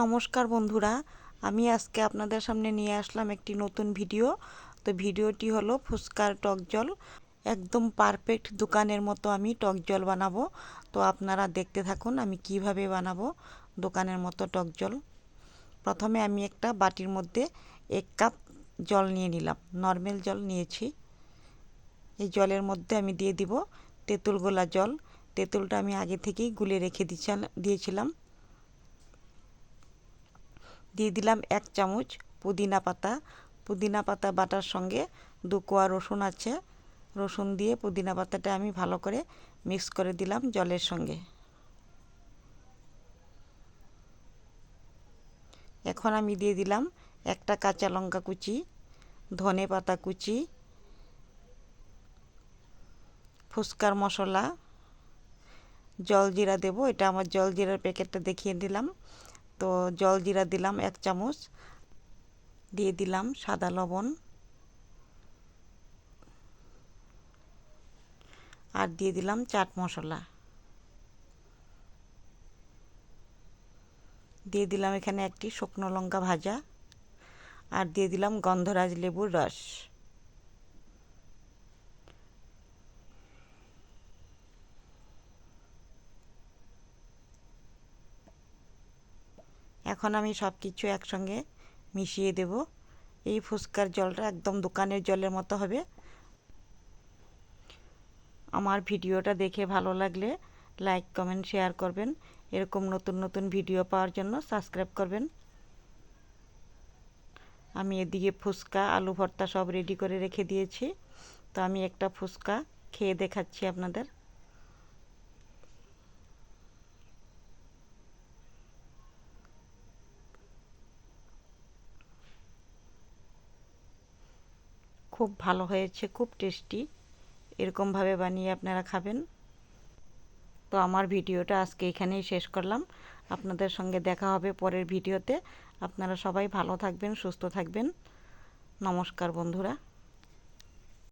নমস্কার বন্ধুরা, আমি আজকে আপনাদের সামনে নিয়ে আসলাম একটি নতুন ভিডিও। তো ভিডিওটি হলো ফুচকার টক জল। একদম পারফেক্ট দোকানের মতো আমি টক জল বানাবো। তো আপনারা দেখতে থাকুন আমি কীভাবে বানাবো দোকানের মতো টক জল। প্রথমে আমি একটা বাটির মধ্যে এক কাপ জল নিয়ে নিলাম। নর্মাল জল নিয়েছি। এই জলের মধ্যে আমি দিয়ে দিব তেঁতুল গোলা জল। তেঁতুলটা আমি আগে থেকেই গুলে রেখে দিয়েছিলাম। দিয়ে দিলাম এক চামচ পুদিনা পাতা। পুদিনা পাতা বাটার সঙ্গে দু কোয়া রসুন আছে। রসুন দিয়ে পুদিনা পাতাটা আমি ভালো করে মিক্স করে দিলাম জলের সঙ্গে। এখন আমি দিয়ে দিলাম একটা কাঁচা লঙ্কা কুচি, ধনে পাতা কুচি, ফুচকার মশলা, জল জিরা দেবো। এটা আমার জল জিরার প্যাকেটটা দেখিয়ে দিলাম। তো জল জিরা দিলাম এক চামচ, দিয়ে দিলাম সাদা লবণ। আর দিয়ে দিলাম চাট মশলা। দিয়ে দিলাম এখানে একটি শুকনো লঙ্কা ভাজা। আর দিয়ে দিলাম গন্ধরাজ লেবুর রস। এখন আমি সব কিছু একসঙ্গে মিশিয়ে দেব। এই ফুচকার জলটা একদম দোকানের জলের মতো হবে। আমার ভিডিওটা দেখে ভালো লাগলে লাইক, কমেন্ট, শেয়ার করবেন। এরকম নতুন নতুন ভিডিও পাওয়ার জন্য সাবস্ক্রাইব করবেন। আমি এদিকে ফুচকা, আলু ভর্তা সব রেডি করে রেখে দিয়েছি। তো আমি একটা ফুচকা খেয়ে দেখাচ্ছি আপনাদের। খুব ভালো হয়েছে, খুব টেস্টি। এরকমভাবে বানিয়ে আপনারা খাবেন। তো আমার ভিডিওটা আজকে এখানেই শেষ করলাম। আপনাদের সঙ্গে দেখা হবে পরের ভিডিওতে। আপনারা সবাই ভালো থাকবেন, সুস্থ থাকবেন। নমস্কার বন্ধুরা।